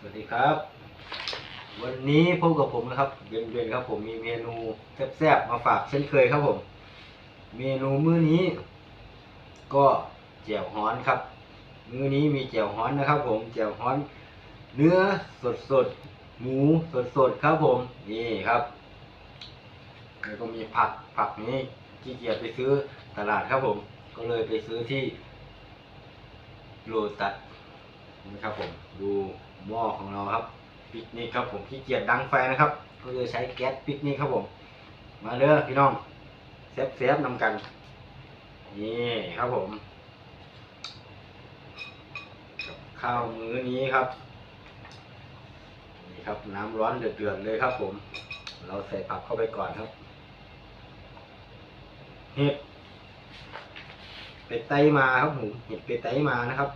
สวัสดีครับ วันนี้พบกับผมนะครับเย็นเย็นๆครับ ผมมีเมนูแซ่บๆมาฝากเช่นเคยครับผม เมนูมื้อนี้ ก็แจ่วฮ้อนครับ มื้อนี้มีแจ่วฮ้อนนะครับ ผมแจ่วฮ้อน เนื้อสดๆหมูสดๆครับ ผมนี่ครับแล้วก็มีผักผักนี้ขี้เกียจไปซื้อตลาดครับผม ก็เลยไปซื้อที่โลตัสนะครับผมดู หม้อของเราครับปิกนิกครับผมขี้เกียจดังไฟนะครับ ก็เลยใช้แก๊สปิกนิกครับผม มาเด้อพี่น้องเซฟเซฟนำกัน นี่ครับผมข้าวมื้อนี้ครับ นี่ครับน้ำร้อนเดือดๆเลยครับผม เราใส่ผักเข้าไปก่อนครับเห็ดเป็ดไตมาครับผมเห็ดเป็ดไตมานะครับ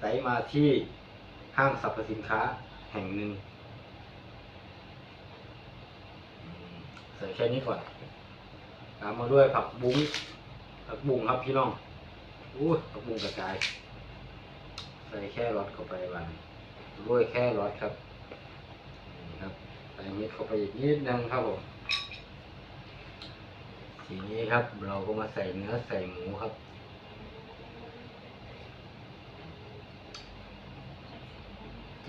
ไตมาที่ ห้างสรรพสินค้าแห่งหนึ่งใส่แค่นี้ก่อนตามมาด้วยผักบุ้งผักบุ้งครับพี่น้องอู้ผักบุ้งกระจาย ใส่แค่รอทเข้าไปวันด้วยแค่รอทครับนี่ครับใส่เม็ดเข้าไปอีกนิดนึงครับผมทีนี้ครับเราก็มาใส่เนื้อใส่หมูครับ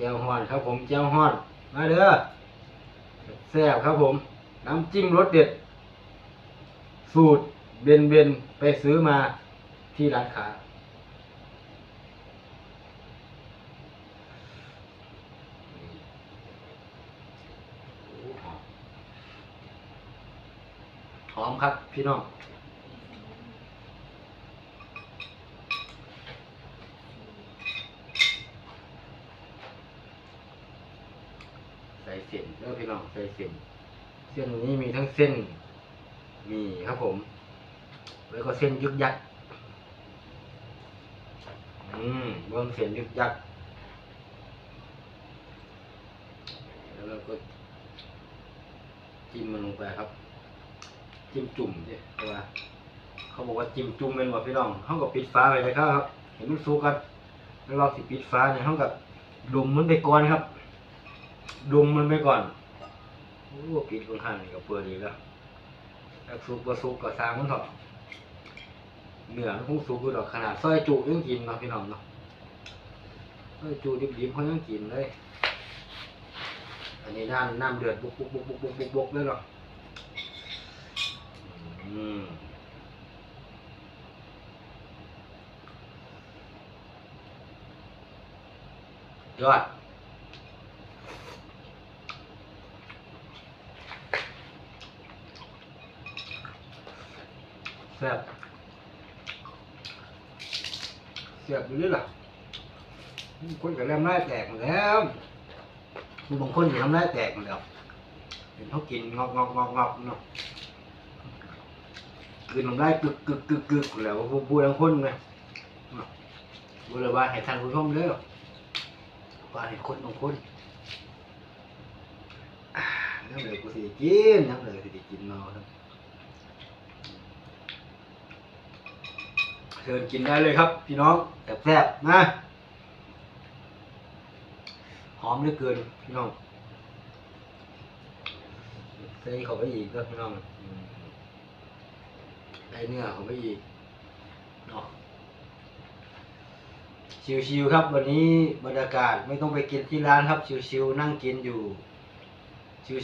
แจ่วฮ้อนครับผมแจ่วฮ้อนมาเด้อแซ่บครับผม น้ำจิ้มรสเด็ด สูตรเบนเบนไปซื้อมาที่ร้านค้าโอ้หอมหอมครับพี่น้อง ใส่เส้นแล้วพี่น้อง ใส่เส้น เส้นนี้มีทั้งเส้น มีครับผม แล้วก็เส้นยึกยักอืมเบิ่งเส้นยึกยักแล้วเราก็จิ้มมันลงไปครับ จิ้มจุ่มดิเพราะว่าเขาบอกว่าจิ้มจุ่มเป็นว่าพี่น้องเขาก็ปิดฟ้าไว้เลยครับ เห็นมันสุกกันแล้วเราสิปิดฟ้าเนี่ยเขากับลุมมันไปก่อนครับดุมมันไปก่อน โอ้ปิดค่อนข้างนี่ก็เปิดดีแล้วถ้าซุปก็ซุปก็สร้างมันเถอะเหนื้อมันคงสุกอยู่ดอกขนาดซอยจุยังกินเนาะพี่น้องเนาะซอยจุดิบๆเขายังกินเลย อันนี้น้ำน้ำเดือดบุกบุกบุกบุกบุกบุกบุกเลยเนาะอืมยอด แซ่บแซ่บอยู่เลยล่ะคนกับแรมได้แตกหมดแล้วคือบางคนอยู่ทำได้แตกหมดแล้วเห็นเขากินงอกงอกงอกงอกเนาะคือทำได้กึกกึกกึกกึกแล้วพูดพูดทั้งคนไงพูดเลยว่าให้ท่านผู้ชมเด้อว่าให้คนบางคนน้ำเหลือกูสิกินน้ำเหลือสิกินเนาะ ชิญกินได้เลยครับ พี่น้องแซ่บๆนะหอมเหลือเกินพี่น้องใส่เข้าไปอีกก็พี่น้องอืมได้เนื้อเข้าไปอีกเนาะชิวๆครับ วันนี้บรรยากาศไม่ต้องไปกินที่ร้านครับชิวๆนั่งกินอยู่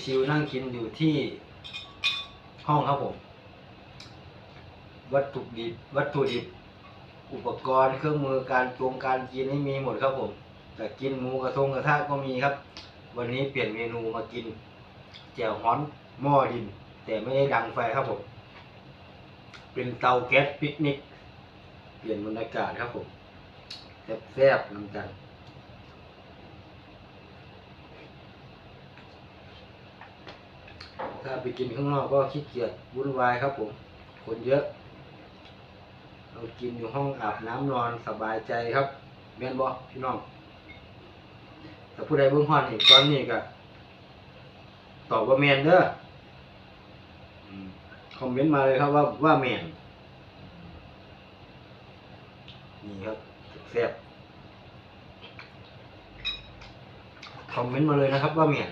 ชิวๆนั่งกินอยู่ที่ห้องครับผม วัตถุดิบวัตถุดิบ อุปกรณ์เครื่องมือการจงการกินนี่มีหมดครับผมแต่กินหมูกระทงกระทะก็มีครับ วันนี้เปลี่ยนเมนูมากินแจ่วฮ้อนหม้อดิน แต่ไม่ได้ดังไฟครับผม เป็นเตาแก๊สปิกนิก เปลี่ยนบรรยากาศครับผมแซ่บๆน้ำกันถ้าไปกินข้างนอกก็ขี้เกียจวุ่นวายครับผม คนเยอะ เรากินอยู่ห้องอาบน้ำนอนสบายใจครับแม่นบ่พี่น้องแต่ผู้ใดเบิ่งฮอดนี่ตอนนี้ก็ตอบว่าแม่นเด้อคอมเมนต์มาเลยครับว่าว่าแม่นนี่ครับแซ่บคอมเมนต์มาเลยนะครับว่าเมน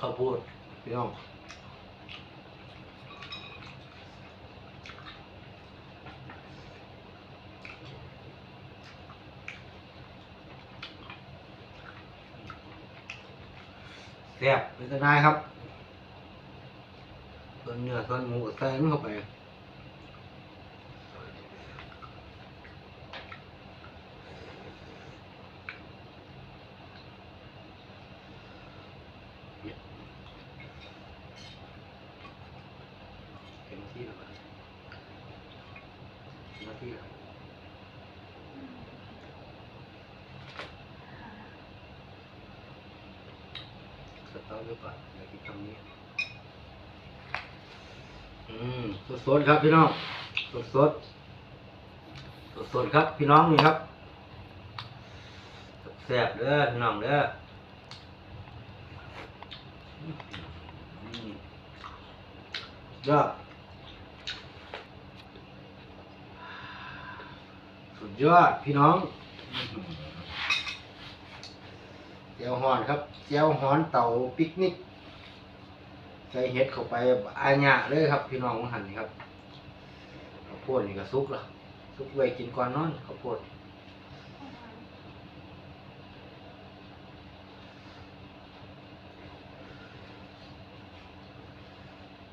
ข้าวโพดพี่น้องแซ่บเป็นไงครับส่วนเนื้อส่วนหมูใส่มันเข้าไป เต็มที่แล้วครับเต็มที่แล้วสตอ หรือเปล่าอยากกินคำนี้ อืมสดๆครับพี่น้องสดสดสดๆครับ พี่น้องนี่ครับแซ่บเด้อพี่น้องเด้ออืมยอดสุดยอดพี่น้อง จียวหอนครับเจียวหอนเต่าปิกนิกใส่เห็ดเข้าไปอาญะเลยครับ พี่น้องหันนี่ครับข้าวโพดนี่ก็ซุกละซุกไว้กินก่อนนอนข้าวโพด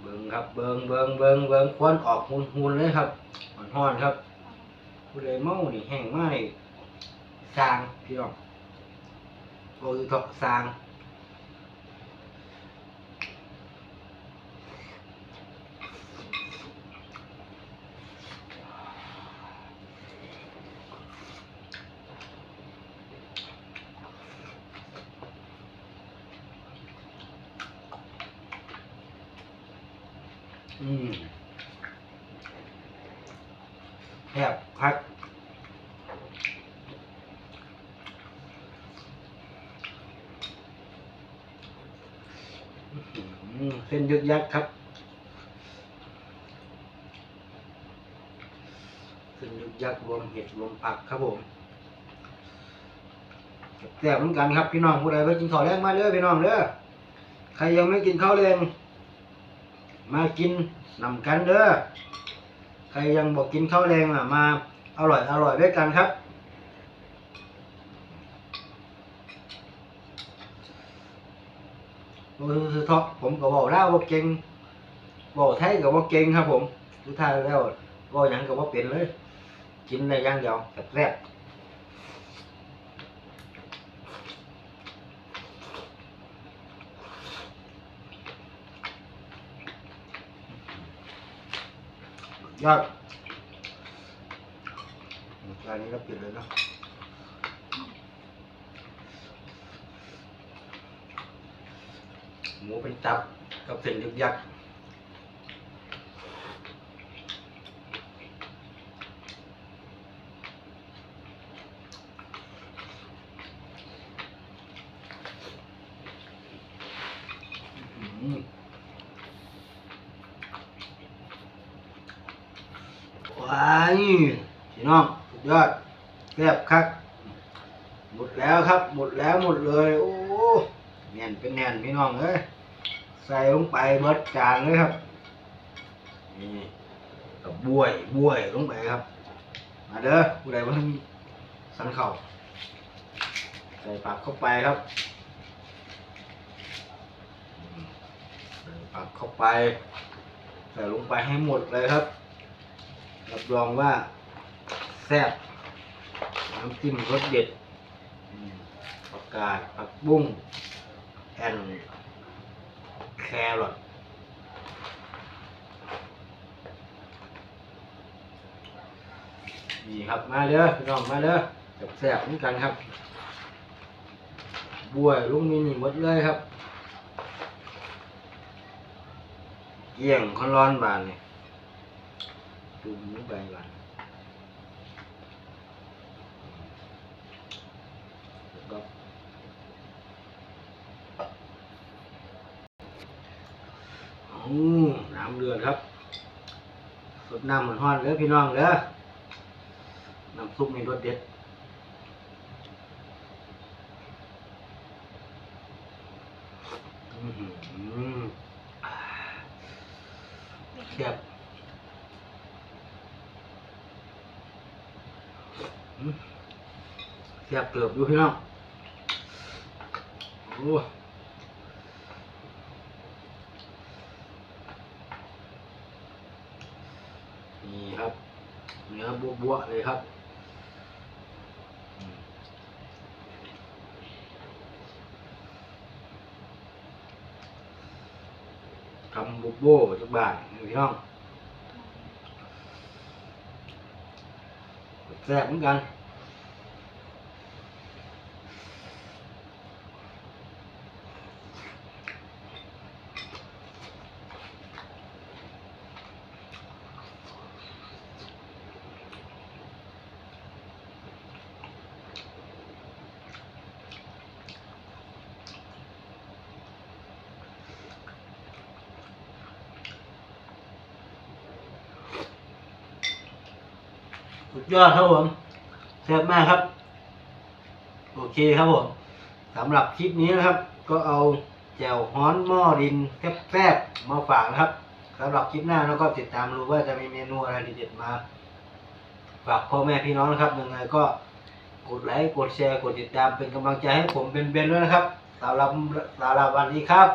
เบิงครับเบิงเบิงเบิงเบิงควันออกหุนหุนเลยครับห่อนครับผู้ใดเมานี่แห้งมากสร้างพี่น้อง โอ้ยทอกสร้าง อืมแซ่บครับอื้อหือ เส้นยึกยักครับเส้นยึกยักรวมเห็ดรวมผักครับผมแซ่บเหมือนกันครับพี่น้องผู้ใดไปกินข้าวแรงมาเด้อพี่น้องเด้อใครยังไม่กินข้าวแรงมากินนำกันเด้อใครยังบอกกินข้าวแรงอะมาอร่อยอร่อยด้วยกันครับ โอ้ยคือท็อปผมก็บอกแล้วว่าเก่งบอกไทยก็ว่าเก่งครับ ผมสุดท้ายแล้วก็ยังก็ว่าเป็นเลย กินได้อย่างเดียวแซ่บๆ ยอดจานนี้ก็ปิดเลยเนาะ หมูเป็นตับกับเส้นยึกยักอื้อหือว้ายพี่น้องสุดยอดแซ่บครับหมดแล้วครับ หมดแล้วหมดเลยโอ้ แน่นเป็นแน่นพี่น้องเอ้ยใส่ลงไปเบิดจานเลยครับนี่กับบวยบวยลงไปครับ มาเด้อผู้ใดว่าท่านสันเข่าใส่ผักเข้าไปครับใส่ผักเข้าไปใส่ลงไปให้หมดเลยครับรับรองว่าแซ่บน้ำจิ้มรสเด็ดอืมผักกาดผักบุ้ง แอนแครอทนี่ครับมาเด้อพี่น้องมาเด้อแซ่บๆเหมือนกันครับ บัวลุงมีนี่หมดเลยครับเกี่ยงคอนร้อนบานนี่จุ่มลงไปบานแล้วก็ อืมน้ำเดือดครับสดน้ำเหมือนห้อนเด้อพี่น้องเด้อน้ำซุปนี่รสเด็ดอื้อหือแซ่บอื้อแซ่บเติบดูพี่น้องโอ้นี่ครับ เนื้อบวบๆเลยครับอืมทำบุบโบ้จักบาทนี่พี่น้องแซ่บเหมือนกัน สุดยอดครับผมแซ่บมากครับ โอเคครับผมสำหรับคลิปนี้นะครับ ก็เอาแจ่วฮ้อนหม้อดินแซ่บๆมาฝากนะครับสำหรับคลิปหน้าแล้วก็ติดตามดูว่าจะมีเมนูอะไรเด็ดๆมาฝากพ่อแม่พี่น้องนะครับยังไงก็กดไลค์กดแชร์กดติดตามเป็นกำลังใจให้ผมเป็นเบนๆด้วยนะครับสำหรับสำหรับวันนี้ครับ